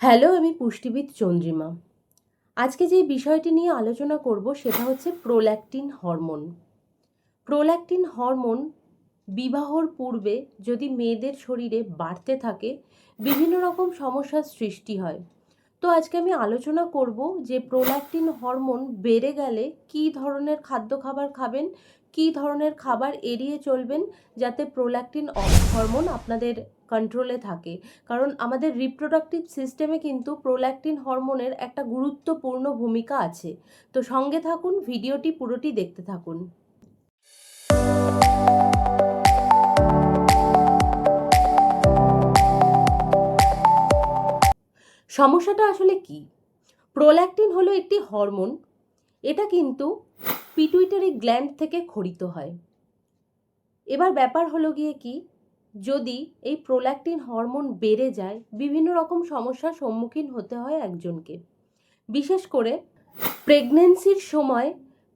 Hello, আমি পুষ্টিবিদ চন্দ্রিমা। আজকে যে বিষয়টি নিয়ে আলোচনা করব সেটা হচ্ছে প্রোল্যাকটিন হরমোন। প্রোল্যাকটিন হরমোন বিবাহর পূর্বে যদি মেয়েদের শরীরে বাড়তে থাকে, বিভিন্ন রকম সমস্যার সৃষ্টি হয়। তো আজকে আমি আলোচনা করব যে প্রোল্যাকটিন হরমোন বেড়ে গেলে কী ধরনের খাদ্য খাবার খাবেন কী ধরনের খাবার এড়িয়ে চলবেন যাতে প্রোল্যাকটিন হরমোন আপনাদের কন্ট্রোলে থাকে? কারণ আমাদের রিপ্রোডাক্টিভ সিস্টেমে কিন্তু প্রোল্যাকটিন হরমোনের একটা গুরুত্বপূর্ণ ভূমিকা আছে। তো সঙ্গে থাকুন, ভিডিওটি পুরোটি দেখতে থাকুন। সমস্যাটা আসলে কি? প্রোল্যাকটিন হলো একটি হরমোন এটা কিন্তু পিটুইটারি গ্ল্যান্ড থেকে খরিত হয়। এবার ব্যাপার হলো গিয়ে কি, যদি এই প্রোল্যাক্টিন হরমোন বেড়ে যায়, বিভিন্ন রকম সমস্যার সম্মুখীন হতে হয় একজনকে। বিশেষ করে প্রেগনেন্সির সময়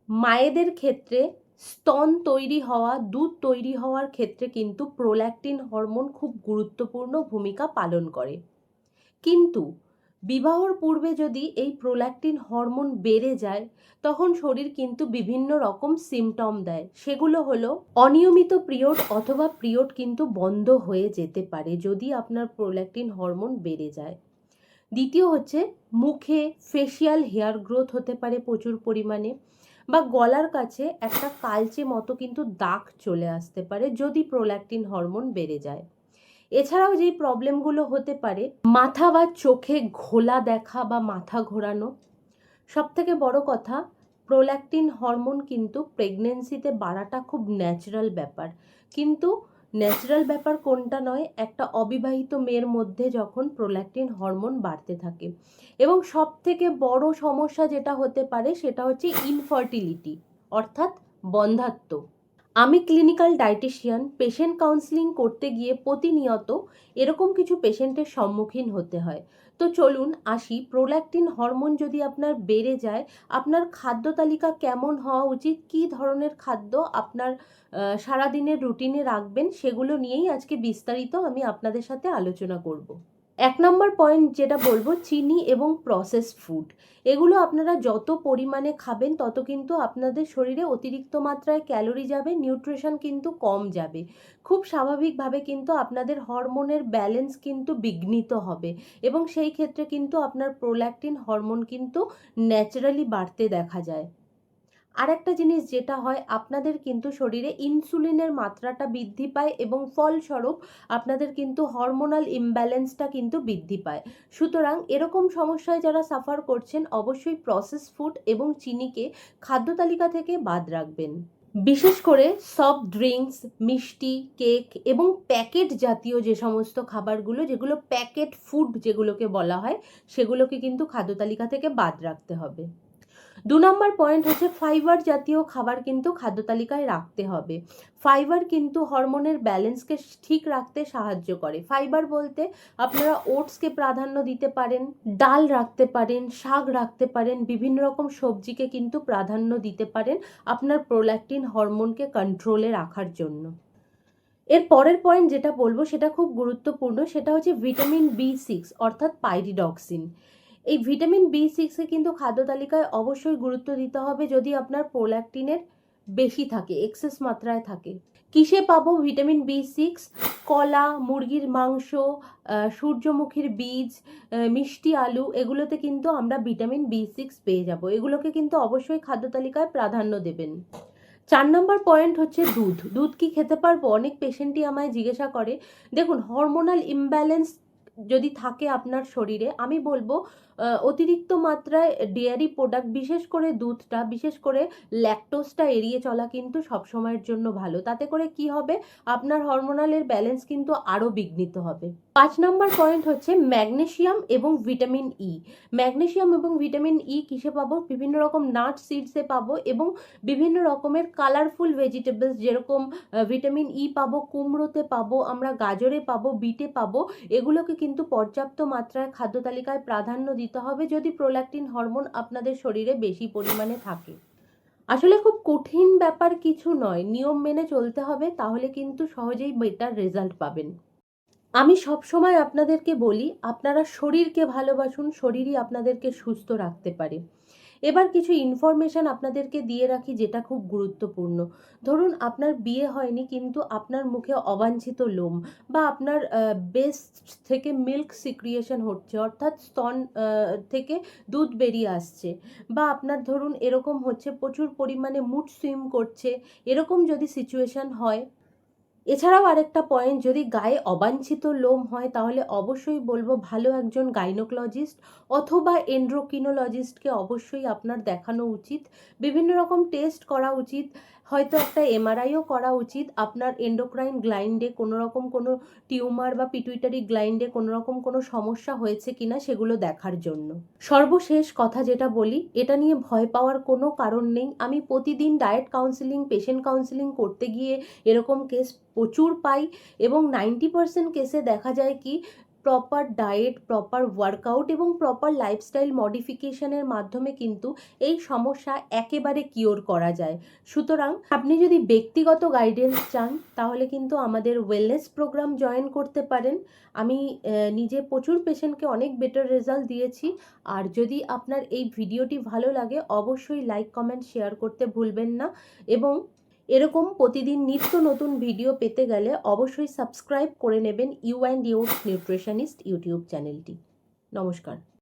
মায়েদের ক্ষেত্রে স্তন তৈরি হওয়া, দুধ তৈরি হওয়ার ক্ষেত্রে কিন্তু প্রোল্যাক্টিন হরমোন খুব গুরুত্বপূর্ণ ভূমিকা পালন করে। কিন্তু বিবাহর পূর্বে যদি এই প্রোল্যাকটিন হরমোন বেড়ে যায়, তখন শরীর কিন্তু বিভিন্ন রকম সিমটম দেয়। সেগুলো হলো অনিয়মিত পিরিয়ড অথবা পিরিয়ড কিন্তু বন্ধ হয়ে যেতে পারে যদি আপনার প্রোল্যাকটিন হরমোন বেড়ে যায়। দ্বিতীয় হচ্ছে মুখে ফেসিয়াল হেয়ার গ্রোথ হতে পারে প্রচুর পরিমাণে বা গলার কাছে একটা কালচে মতো কিন্তু দাগ চলে আসতে পারে যদি প্রোল্যাকটিন হরমোন বেড়ে যায়। এছাড়াও যেই প্রবলেমগুলো হতে পারে, মাথা বা চোখে ঘোলা দেখা বা মাথা ঘোরানো সব থেকে বড় কথা প্রোল্যাকটিন হরমোন কিন্তু প্রেগনেন্সিতে বাড়াটা খুব ন্যাচারাল ব্যাপার। কিন্তু ন্যাচারাল ব্যাপার কোনটা নয়, একটা অবিবাহিত মেয়ের মধ্যে যখন প্রোল্যাকটিন হরমোন বাড়তে থাকে। এবং সব থেকে বড় সমস্যা যেটা হতে পারে, সেটা হচ্ছে ইনফার্টিলিটি অর্থাৎ বন্ধাত্ম। আমি ক্লিনিক্যাল ডায়েটিশিয়ান পেশেন্ট কাউন্সিলিং করতে গিয়ে প্রতিনিয়ত এরকম কিছু পেশেন্টের সম্মুখীন হতে হয়। তো চলুন আসি প্রোল্যাকটিন হরমোন যদি আপনার বেড়ে যায়, আপনার খাদ্য তালিকা কেমন হওয়া উচিত? কী ধরনের খাদ্য আপনার সারাদিনের রুটিনে রাখবেন? সেগুলো নিয়েই আজকে বিস্তারিত আমি আপনাদের সাথে আলোচনা করব। এক নম্বর পয়েন্ট যেটা বলব, চিনি এবং প্রসেস ফুড এগুলো আপনারা যত পরিমাণে খাবেন, তত কিন্তু আপনাদের শরীরে অতিরিক্ত মাত্রায় ক্যালোরি যাবে নিউট্রিশন কিন্তু কম যাবে। খুব স্বাভাবিকভাবে কিন্তু আপনাদের হরমোনের ব্যালেন্স কিন্তু বিঘ্নিত হবে এবং সেই ক্ষেত্রে কিন্তু আপনার প্রোল্যাকটিন হরমোন কিন্তু ন্যাচারালি বাড়তে দেখা যায়। আর একটা জিনিস যেটা হয়, আপনাদের কিন্তু শরীরে ইনসুলিনের মাত্রাটা বৃদ্ধি পায় এবং ফলস্বরূপ আপনাদের কিন্তু হরমোনাল ইমব্যালেন্সটা কিন্তু বৃদ্ধি পায়। সুতরাং এরকম সমস্যায় যারা সাফার করছেন, অবশ্যই প্রসেস ফুড এবং চিনিকে খাদ্য তালিকা থেকে বাদ রাখবেন। বিশেষ করে সফট ড্রিঙ্কস মিষ্টি কেক এবং প্যাকেট জাতীয় যে সমস্ত খাবারগুলো, যেগুলো প্যাকেট ফুড যেগুলোকে বলা হয়, সেগুলোকে কিন্তু খাদ্য তালিকা থেকে বাদ রাখতে হবে। দু নম্বর পয়েন্ট হচ্ছে ফাইবার জাতীয় খাবার কিন্তু খাদ্য তালিকায় রাখতে হবে। ফাইবার কিন্তু হরমোনের ব্যালেন্সকে ঠিক রাখতে সাহায্য করে। ফাইবার বলতে আপনারা ওটসকে প্রাধান্য দিতে পারেন, ডাল রাখতে পারেন, শাক রাখতে পারেন, বিভিন্ন রকম সবজিকে কিন্তু প্রাধান্য দিতে পারেন আপনার প্রোল্যাকটিন হরমোনকে কন্ট্রোলে রাখার জন্য। এর পরের পয়েন্ট যেটা বলব সেটা খুব গুরুত্বপূর্ণ, সেটা হচ্ছে ভিটামিন বি সিক্স অর্থাৎ পাইরিডক্সিন এই ভিটামিন বি সিক্সে কিন্তু খাদ্য তালিকায় অবশ্যই গুরুত্ব দিতে হবে যদি আপনার প্রোল্যাকটিনের বেশি থাকে এক্সেস মাত্রায় থাকে। কিসে পাবো ভিটামিন বি সিক্স কলা, মুরগির মাংস সূর্যমুখীর বীজ মিষ্টি, আলু, এগুলোতে কিন্তু আমরা ভিটামিন বি সিক্স পেয়ে যাব। এগুলোকে কিন্তু অবশ্যই খাদ্য তালিকায় প্রাধান্য দেবেন। চার নম্বর পয়েন্ট হচ্ছে দুধ। দুধ কি খেতে পারব? অনেক পেশেন্টই আমায় জিজ্ঞাসা করে, দেখুন হরমোনাল ইমব্যালেন্স যদি থাকে আপনার শরীরে, আমি বলব অতিরিক্ত মাত্রায় ডেয়ারি প্রোডাক্ট বিশেষ করে দুধটা, বিশেষ করে ল্যাকটোসটা এড়িয়ে চলা কিন্তু সবসময়ের জন্য ভালো। তাতে করে কি হবে? আপনার হরমোনালের ব্যালেন্স কিন্তু আরও বিঘ্নিত হবে। পাঁচ নম্বর পয়েন্ট হচ্ছে ম্যাগনেশিয়াম এবং ভিটামিন ই ম্যাগনেশিয়াম এবং ভিটামিন ই কিসে পাবো? বিভিন্ন রকম নাট সিডসে পাবো এবং বিভিন্ন রকমের কালারফুল ভেজিটেবলস যেরকম ভিটামিন ই পাবো, কুমড়োতে পাবো, আমরা গাজরে পাবো, বিটে পাবো, এগুলোকে কিন্তু পর্যাপ্ত মাত্রায় খাদ্য তালিকায় প্রাধান্য দিতে দিতে হবে যদি প্রোল্যাক্টিন হরমোন আপনাদের শরীরে বেশি পরিমাণে থাকে। আসলে খুব কঠিন ব্যাপার কিছু নয়, নিয়ম মেনে চলতে হবে, তাহলে কিন্তু সহজেই বেটার রেজাল্ট পাবেন। আমি সবসময় আপনাদেরকে বলি, আপনারা শরীরকে ভালোবাসুন, শরীরই আপনাদেরকে সুস্থ রাখতে পারে। এবার কিছু ইনফরমেশান আপনাদেরকে দিয়ে রাখি যেটা খুব গুরুত্বপূর্ণ। ধরুন আপনার বিয়ে হয়নি কিন্তু আপনার মুখে অবাঞ্ছিত লোম বা আপনার বেস্ট থেকে মিল্ক সিক্রিয়েশন হচ্ছে, অর্থাৎ স্তন থেকে দুধ বেরিয়ে আসছে বা আপনার ধরুন এরকম হচ্ছে প্রচুর পরিমাণে মুড সুইম করছে, এরকম যদি সিচুয়েশন হয় এছাড়াও আরেকটা পয়েন্ট যদি গায়ে অবাঞ্ছিত লোম হয়, তাহলে অবশ্যই বলব ভালো একজন গাইনোকোলজিস্ট অথবা এন্ড্রোকিনোলজিস্টকে অবশ্যই আপনার দেখানো উচিত। বিভিন্ন রকম টেস্ট করা উচিত। হয়তো একটা এমআরআইও করা উচিত। আপনার এন্ডোক্রাইন গ্লাইন্ডে কোনো রকম কোনো টিউমার বা পিটুইটারি গ্লাইন্ডে কোনো রকম কোনো সমস্যা হয়েছে কিনা সেগুলো দেখার জন্য। সর্বশেষ কথা যেটা বলি, এটা নিয়ে ভয় পাওয়ার কোনো কারণ নেই। আমি প্রতিদিন ডায়েট কাউন্সিলিং পেশেন্ট কাউন্সিলিং করতে গিয়ে এরকম কেস প্রচুর পাই এবং নাইনটি পার্সেন্ট কেসে দেখা যায় কি প্রপার ডায়েট প্রপার ওয়ার্কআউট এবং প্রপার লাইফস্টাইল মডিফিকেশনের মাধ্যমে কিন্তু এই সমস্যা একেবারে কিওর করা যায়। সুতরাং আপনি যদি ব্যক্তিগত গাইডেন্স চান, তাহলে কিন্তু আমাদের ওয়েলনেস প্রোগ্রাম জয়েন করতে পারেন। আমি নিজে প্রচুর পেশেন্টকে অনেক বেটার রেজাল্ট দিয়েছি। আর যদি আপনার এই ভিডিওটি ভালো লাগে, অবশ্যই লাইক কমেন্ট শেয়ার করতে ভুলবেন না। এবং এরকম প্রতিদিন নিত্য নতুন ভিডিও পেতে গেলে অবশ্যই সাবস্ক্রাইব করে নেবেন you and your nutritionist YouTube চ্যানেলটি। নমস্কার।